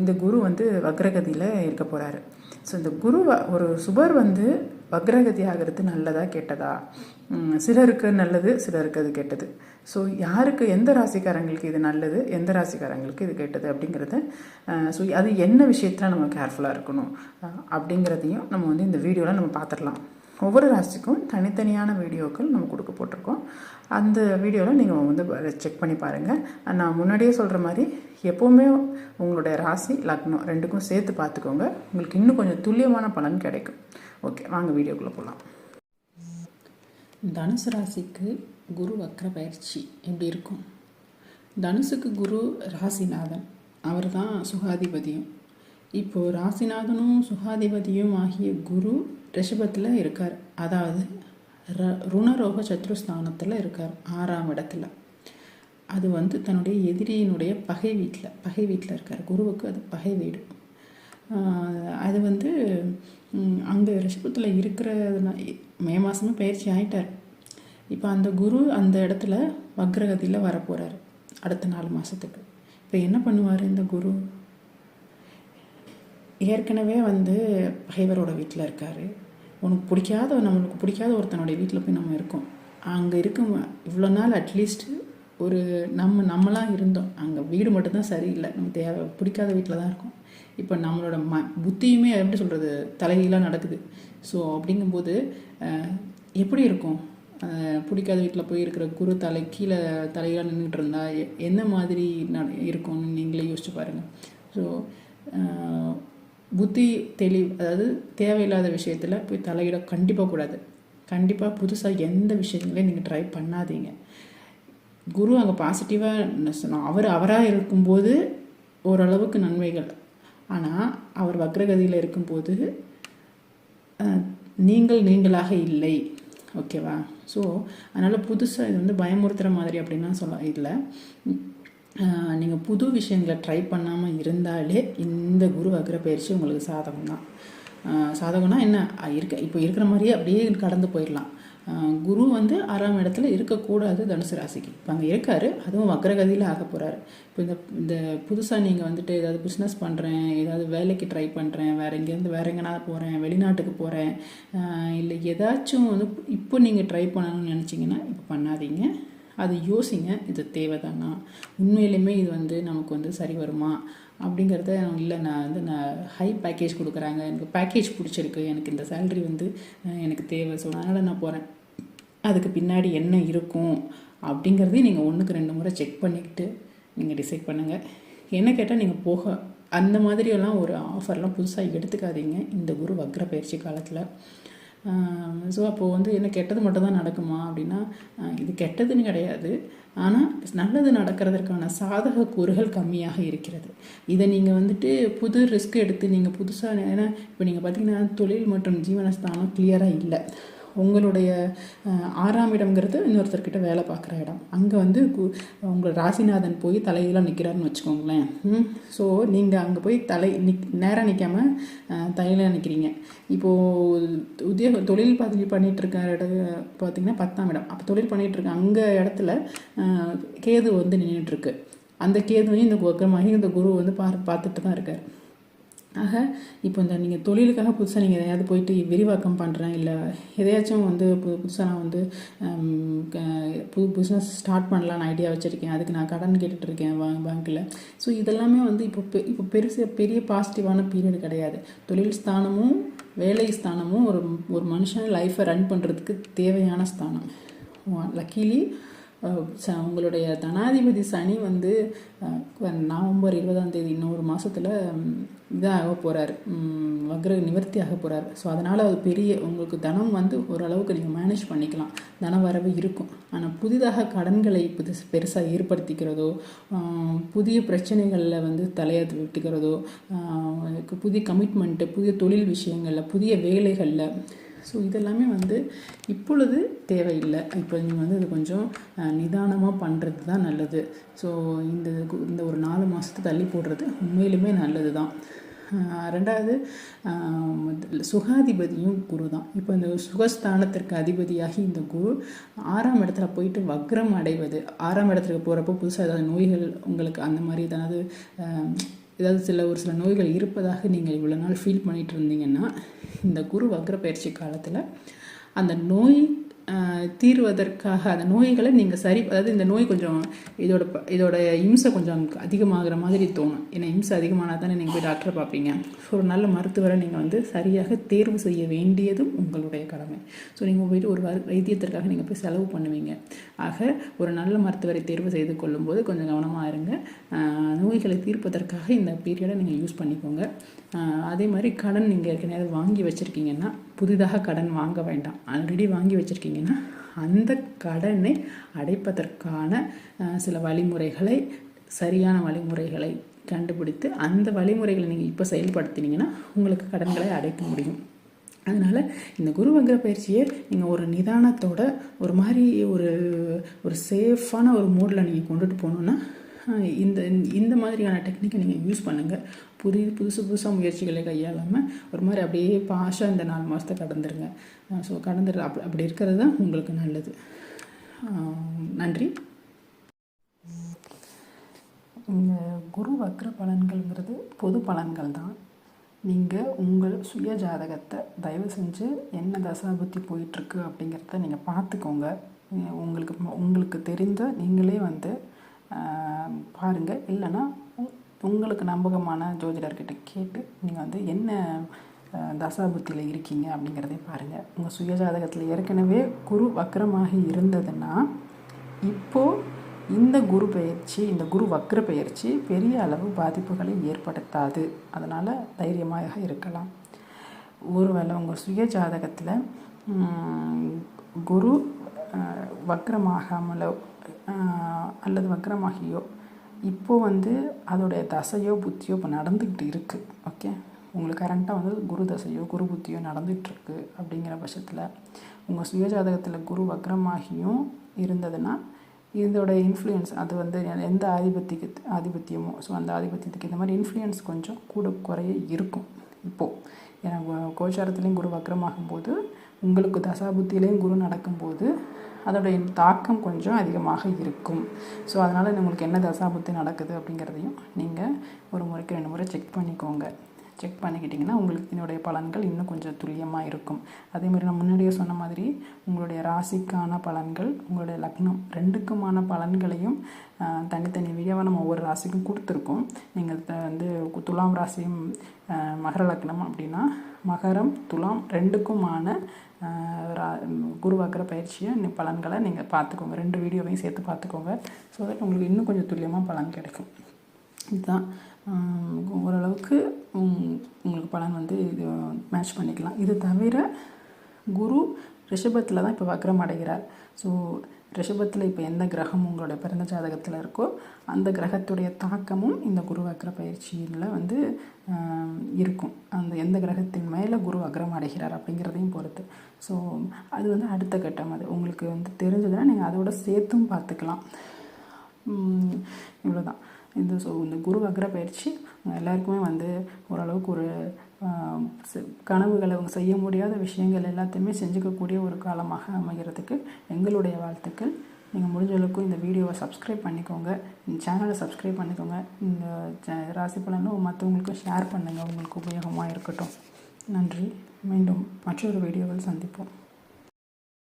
இந்த குரு வந்து வக்ரகதியில் இருக்க போகிறாரு ஸோ இந்த குரு ஒரு சுபர் வந்து வக்ரகதி ஆகிறது நல்லதா கெட்டதா? சிலருக்கு நல்லது சிலருக்கு அது கெட்டது. ஸோ யாருக்கு எந்த ராசிக்காரங்களுக்கு இது நல்லது எந்த ராசிக்காரங்களுக்கு இது கெட்டது அப்படிங்கிறத ஸோ அது என்ன விஷயத்தில் நம்ம கேர்ஃபுல்லாக இருக்கணும் அப்படிங்கிறதையும் நம்ம வந்து இந்த வீடியோவில் நம்ம பார்த்துடலாம் ஒவ்வொரு ராசிக்கும் தனித்தனியான வீடியோக்கள் நம்ம கொடுக்க போட்டிருக்கோம். அந்த வீடியோவில் நீங்கள் வந்து செக் பண்ணி பாருங்கள் நான் முன்னாடியே சொல்கிற மாதிரி எப்போவுமே உங்களுடைய ராசி லக்னம் ரெண்டுக்கும் சேர்த்து பார்த்துக்கோங்க. உங்களுக்கு இன்னும் கொஞ்சம் துல்லியமான பலன் கிடைக்கும். ஓகே வாங்க வீடியோக்குள்ளே போகலாம் தனுசு ராசிக்கு குரு வக்ர பயிற்சி எப்படி இருக்கும்? தனுசுக்கு குரு ராசிநாதன். அவர் தான் சுகாதிபதியும். இப்போது ராசிநாதனும் சுகாதிபதியும் ஆகிய குரு ரிஷபத்தில் இருக்கார். அதாவது ர ருணரோக சத்ருஸ்தானத்தில் இருக்கார் ஆறாம் இடத்துல. அது வந்து தன்னுடைய எதிரியினுடைய பகை வீட்டில் பகை வீட்டில் இருக்கார். குருவுக்கு அது பகை வீடு. அது வந்து அங்கே ரிஷபத்தில் இருக்கிற மே மாதமே பயிற்சி ஆகிட்டார் இப்போ அந்த குரு அந்த இடத்துல வக்ரகதியில் வரப்போகிறார் அடுத்த நாலு மாதத்துக்கு இப்போ என்ன பண்ணுவார் இந்த குரு? ஏற்கனவே வந்து பகைவரோட வீட்டில் இருக்கார். உனக்கு பிடிக்காத நம்மளுக்கு பிடிக்காத ஒருத்தனுடைய வீட்டில் போய் நம்ம இருக்கோம். அங்கே இருக்கும் இவ்வளோ நாள் அட்லீஸ்ட்டு ஒரு நம்ம நம்மளாம் இருந்தோம். அங்கே வீடு மட்டும்தான் சரியில்லை. நம்ம தேவை பிடிக்காத வீட்டில் தான் இருக்கோம். இப்போ நம்மளோட ம புத்தியுமே எப்படி சொல்கிறது தலைகீழாக நடக்குது. ஸோ அப்படிங்கும்போது எப்படி இருக்கும்? பிடிக்காத வீட்டில் போய் இருக்கிற குரு தலை கீழே தலைகீழாக நின்றுட்டு இருந்தா என்ன மாதிரி ந இருக்கும்னு நீங்களே யோசிச்சு பாருங்கள் ஸோ புத்தி தெளிவு அதாவது தேவையில்லாத விஷயத்தில் போய் தலையிட கண்டிப்பாக கூடாது. கண்டிப்பாக புதுசாக எந்த விஷயங்களையும் நீங்கள் ட்ரை பண்ணாதீங்க. குரு அங்கே பாசிட்டிவாக அவர் அவராக இருக்கும்போது ஓரளவுக்கு நன்மைகள். ஆனால் அவர் வக்ரகதியில் இருக்கும்போது நீங்கள் நீங்களாக இல்லை. ஓகேவா ஸோ அதனால் புதுசாக இது வந்து பயமுறுத்துகிற மாதிரி அப்படின்லாம் சொல்ல இல்லை. நீங்கள் புது விஷயங்களை ட்ரை பண்ணாமல் இருந்தாலே இந்த குரு வக்ர பயிற்சி உங்களுக்கு சாதகம் தான் சாதகம்னா என்ன? இருக்க இப்போ இருக்கிற மாதிரியே அப்படியே கடந்து போயிடலாம். குரு வந்து ஆறாம் இடத்துல இருக்கக்கூடாது தனுசு ராசிக்கு. இப்போ அங்கே இருக்காரு அதுவும் வக்ரகதியில் ஆக போகிறாரு இப்போ இந்த இந்த புதுசாக நீங்கள் வந்துட்டு ஏதாவது பிஸ்னஸ் பண்ணுறேன் ஏதாவது வேலைக்கு ட்ரை பண்ணுறேன் வேறு எங்கேருந்து வேற எங்கேனா போகிறேன் வெளிநாட்டுக்கு போகிறேன் இல்லை ஏதாச்சும் வந்து இப்போ நீங்கள் ட்ரை பண்ணணும்னு நினச்சிங்கன்னா இப்போ பண்ணாதீங்க. அது யோசிங்க இது தேவைதானா? உண்மையிலுமே இது வந்து நமக்கு வந்து சரி வருமா? அப்படிங்கிறத இல்லை நான் வந்து நான் ஹை பேக்கேஜ் கொடுக்குறாங்க. எனக்கு பேக்கேஜ் பிடிச்சிருக்கு. எனக்கு இந்த சேல்ரி வந்து எனக்கு தேவை. ஸோ அதனால் நான் போகிறேன் அதுக்கு பின்னாடி என்ன இருக்கும் அப்படிங்கிறதையும் நீங்கள் ஒன்றுக்கு ரெண்டு முறை செக் பண்ணிக்கிட்டு நீங்கள் டிசைட் பண்ணுங்கள் என்ன கேட்டால் நீங்கள் போக அந்த மாதிரியெல்லாம் ஒரு ஆஃபர்லாம் புதுசாக எடுத்துக்காதீங்க. இந்த குரு வக்ர பயிற்சி காலத்தில். ஸோ அப்போது வந்து என்ன கெட்டது மட்டும் தான் நடக்குமா அப்படின்னா இது கெட்டதுன்னு கிடையாது. ஆனால் நல்லது நடக்கிறதுக்கான சாதக கூறுகள் கம்மியாக இருக்கிறது. இதை நீங்கள் வந்துட்டு புது ரிஸ்க் எடுத்து நீங்கள் புதுசாக ஏன்னா இப்போ நீங்கள் பார்த்தீங்கன்னா தொழில் மற்றும் ஜீவனஸ்தானம் கிளியராக இல்லை. உங்களுடைய ஆறாம் இடம்ங்கிறது இன்னொருத்தர்கிட்ட வேலை பார்க்குற இடம். அங்கே வந்து கு- உங்கள் ராசிநாதன் போய் தலையெல்லாம் நிற்கிறாருன்னு வச்சுக்கோங்களேன். ஸோ நீங்கள் அங்கே போய் தலை நிக் நேராக நிற்காம தலையில் நிற்கிறீங்க இப்போது உத்தியோக தொழில் பதிவு பண்ணிகிட்ருக்கிற இடம் பார்த்தீங்கன்னா பத்தாம் இடம். அப்போ தொழில் பண்ணிகிட்ருக்க அங்கே இடத்துல கேது வந்து நின்றுட்டுருக்கு அந்த கேதுவையும் இந்த வக்கரமாகி இந்த குரு வந்து பா பார்த்துட்டு தான் இருக்கார். ஆக இப்போ இந்த நீங்கள் தொழிலுக்காக புதுசாக நீங்கள் எதையாவது போயிட்டு விரிவாக்கம் பண்ணுறேன் இல்லை எதையாச்சும் வந்து புது புதுசாக நான் வந்து புது பிஸ்னஸ் ஸ்டார்ட் பண்ணலான்னு ஐடியா வச்சுருக்கேன். அதுக்கு நான் கடன் கேட்டுட்டு இருக்கேன் பேங்க்கில் ஸோ இதெல்லாமே வந்து இப்போ பெ- இப்போ பெருசு பெரிய பாசிட்டிவான பீரியட் கிடையாது. தொழில் ஸ்தானமும் வேலை ஸ்தானமும் ஒரு ஒரு மனுஷன் லைஃப்பை ரன் பண்ணுறதுக்கு தேவையான ஸ்தானம். லக்கீலி உங்களுடைய தனாதிபதி சனி வந்து நவம்பர் இருபதாம் தேதி இன்னொரு மாதத்தில் இதாக போகிறார் வக்ர நிவர்த்தி ஆக போகிறார் ஸோ அதனால் அது பெரிய உங்களுக்கு தனம் வந்து ஓரளவுக்கு நீங்கள் மேனேஜ் பண்ணிக்கலாம். தன வரவு இருக்கும். ஆனால் புதிதாக கடன்களை புதுசு பெருசாக ஏற்படுத்திக்கிறதோ புதிய பிரச்சனைகளில் வந்து தலையை விட்டுக்கிறதோ புதிய கமிட்மெண்ட்டு புதிய தொழில் விஷயங்களில் புதிய வேலைகளில் ஸோ இதெல்லாமே வந்து இப்பொழுது தேவையில்லை. இப்போ நீங்கள் வந்து இது கொஞ்சம் நிதானமாக பண்ணுறது தான் நல்லது. ஸோ இந்த கு- இந்த ஒரு நாலு மாதத்தை தள்ளி போடுறது உண்மையிலுமே நல்லது தான் ரெண்டாவது சுகாதிபதியும் குரு தான் இப்போ இந்த சுகஸ்தானத்திற்கு அதிபதியாகி இந்த குரு ஆறாம் இடத்துல போயிட்டு வக்ரம் அடைவது. ஆறாம் இடத்துக்கு போகிறப்போ புதுசாக ஏதாவது நோய்கள் உங்களுக்கு அந்த மாதிரி ஏதாவது ஏதாவது சில ஒரு சில நோய்கள் இருப்பதாக நீங்கள் இவ்வளோ நாள் ஃபீல் பண்ணிகிட்டு இருந்தீங்கன்னா இந்த குரு வக்ர பயிற்சி காலத்தில் அந்த நோய் தீர்வதற்காக அந்த நோய்களை நீங்கள் சரி அதாவது இந்த நோய் கொஞ்சம் இதோட ப- இதோட இம்சை கொஞ்சம் அதிகமாகிற மாதிரி தோணும். ஏன்னா இம்சை அதிகமானால் தானே நீங்கள் போய் டாக்டரை பார்ப்பீங்க. ஸோ ஒரு நல்ல மருத்துவரை நீங்கள் வந்து சரியாக தேர்வு செய்ய வேண்டியதும் உங்களுடைய கடமை. ஸோ நீங்கள் போயிட்டு ஒரு வைத்தியத்திற்காக நீங்கள் போய் செலவு பண்ணுவீங்க. ஆக ஒரு நல்ல மருத்துவரை தேர்வு செய்து கொள்ளும்போது கொஞ்சம் கவனமாக இருங்க. நோய்களை தீர்ப்பதற்காக இந்த பீரியடை நீங்கள் யூஸ் பண்ணிக்கோங்க. அதே மாதிரி கடன் நீங்கள் ஏற்கனவே வாங்கி வச்சுருக்கீங்கன்னா புதிதாக கடன் வாங்க வேண்டாம். ஆல்ரெடி வாங்கி வச்சுருக்கீங்கன்னா அந்த கடனை அடைப்பதற்கான சில வழிமுறைகளை சரியான வழிமுறைகளை கண்டுபிடித்து அந்த வழிமுறைகளை நீங்கள் இப்போ செயல்படுத்தினீங்கன்னா உங்களுக்கு கடன்களை அடைக்க முடியும். அதனால் இந்த குரு வக்ர பயிற்சியை நீங்கள் ஒரு நிதானத்தோட ஒரு மாதிரி ஒரு ஒரு சேஃபான ஒரு மூடில் நீங்கள் கொண்டுட்டு போகணுன்னா இந்த இந்த மாதிரியான டெக்னிக்கை நீங்கள் யூஸ் பண்ணுங்கள் புது புதுசு புதுசாக முயற்சிகளை கையாளாமல் ஒரு மாதிரி அப்படியே பாஷாக இந்த நாலு மாதத்தை கடந்துருங்க. ஸோ கடந்துடுற அப்படி அப்படி இருக்கிறது தான் உங்களுக்கு நல்லது. நன்றி. இந்த குரு வக்ர பலன்கள்ங்கிறது பொது பலன்கள் தான். நீங்கள் உங்கள் சுய ஜாதகத்தை தயவு செஞ்சு என்ன தசாபுத்தி போயிட்டுருக்கு அப்படிங்கிறத நீங்கள் பார்த்துக்கோங்க. உங்களுக்கு உங்களுக்கு தெரிந்த நீங்களே வந்து பாருங்கள் இல்லைன்னா உங்களுக்கு நம்பகமான ஜோதிடர்கிட்ட கேட்டு நீங்கள் வந்து என்ன தசாபுத்தியில் இருக்கீங்க அப்படிங்கிறதையும் பாருங்கள் உங்கள் சுயஜாதகத்தில் ஏற்கனவே குரு வக்கரமாக இருந்ததுன்னா இப்போது இந்த குரு பெயர்ச்சி இந்த குரு வக்ர பெயர்ச்சி பெரிய அளவு பாதிப்புகளை ஏற்படுத்தாது. அதனால் தைரியமாக இருக்கலாம். ஒருவேளை உங்கள் சுய ஜாதகத்தில் குரு வக்கரமாகாமலோ அல்லது வக்ரமாகியோ இப்போ வந்து அதோடைய தசையோ புத்தியோ இப்போ நடந்துக்கிட்டு இருக்குது ஓகே? உங்களுக்கு கரண்ட்டாக வந்து குரு தசையோ குரு புத்தியோ நடந்துகிட்ருக்கு அப்படிங்கிற பட்சத்தில் உங்கள் சுயஜாதகத்தில் குரு வக்ரமாகியும் இருந்ததுன்னா இதோட இன்ஃப்ளூயன்ஸ் அது வந்து எந்த ஆதிபத்தியக்கு ஆதிபத்தியமோ ஸோ அந்த ஆதிபத்தியத்துக்கு இந்த மாதிரி இன்ஃப்ளூயன்ஸ் கொஞ்சம் கூட குறைய இருக்கும் இப்போது ஏன்னா கோ- கோச்சாரத்துலேயும் குரு வக்ரமாகும்போது உங்களுக்கு தசாபுத்தியிலையும் குரு நடக்கும்போது அதோடைய தாக்கம் கொஞ்சம் அதிகமாக இருக்கும். ஸோ அதனால் உங்களுக்கு என்ன தசாபுத்தி நடக்குது அப்படிங்கிறதையும் நீங்கள் ஒரு முறைக்கு ரெண்டு முறை செக் பண்ணிக்கோங்க. செக் பண்ணிக்கிட்டிங்கன்னா உங்களுக்கு இதனுடைய பலன்கள் இன்னும் கொஞ்சம் துல்லியமாக இருக்கும். அதே மாதிரி நான் முன்னாடியே சொன்ன மாதிரி உங்களுடைய ராசிக்கான பலன்கள் உங்களுடைய லக்னம் ரெண்டுக்குமான பலன்களையும் தனித்தனி வீடியோவாக நம்ம ஒவ்வொரு ராசிக்கும் கொடுத்துருக்கோம். நீங்கள் வந்து துலாம் ராசியும் மகர லக்னம் அப்படின்னா மகரம் துலாம் ரெண்டுக்குமான உருவாக்குற பயிற்சியை பலன்களை நீங்கள் பார்த்துக்கோங்க. ரெண்டு வீடியோவையும் சேர்த்து பார்த்துக்கோங்க. ஸோ தட் உங்களுக்கு இன்னும் கொஞ்சம் துல்லியமாக பலன் கிடைக்கும். இதுதான். ஓரளவுக்கு உங்களுக்கு பலன் வந்து இது மேட்ச் பண்ணிக்கலாம். இது தவிர குரு ரிஷபத்தில் தான் இப்போ வக்ரம் அடைகிறார். ஸோ ரிஷபத்தில் இப்போ எந்த கிரகம் உங்களுடைய பிறந்த ஜாதகத்தில் இருக்கோ அந்த கிரகத்துடைய தாக்கமும் இந்த குரு வக்ர பயிற்சியில் வந்து இருக்கும். அந்த எந்த கிரகத்தின் மேலே குரு அக்ரம் அடைகிறார் அப்படிங்கிறதையும் பொறுத்து. ஸோ அது வந்து அடுத்த கட்டம் அது. உங்களுக்கு வந்து தெரிஞ்சதுன்னா நீங்கள் அதோட சேர்த்தும் பார்த்துக்கலாம். இவ்வளோதான் இந்த ஸோ இந்த குரு வக்ர பயிற்சி எல்லாருக்குமே வந்து ஓரளவுக்கு ஒரு கனவுகளை அவங்க செய்ய முடியாத விஷயங்கள் எல்லாத்தையுமே செஞ்சுக்கக்கூடிய ஒரு காலமாக அமைகிறதுக்கு எங்களுடைய வாழ்த்துக்கள். நீங்கள் முடிஞ்ச அளவுக்கு இந்த வீடியோவை சப்ஸ்கிரைப் பண்ணிக்கோங்க. இந்த சேனலை சப்ஸ்கிரைப் பண்ணிக்கோங்க. இந்த ராசி பலனும் மற்றவங்களுக்கும் ஷேர் பண்ணுங்கள் உங்களுக்கு உபயோகமாக இருக்கட்டும். நன்றி. மீண்டும் மற்றொரு வீடியோவில் சந்திப்போம்.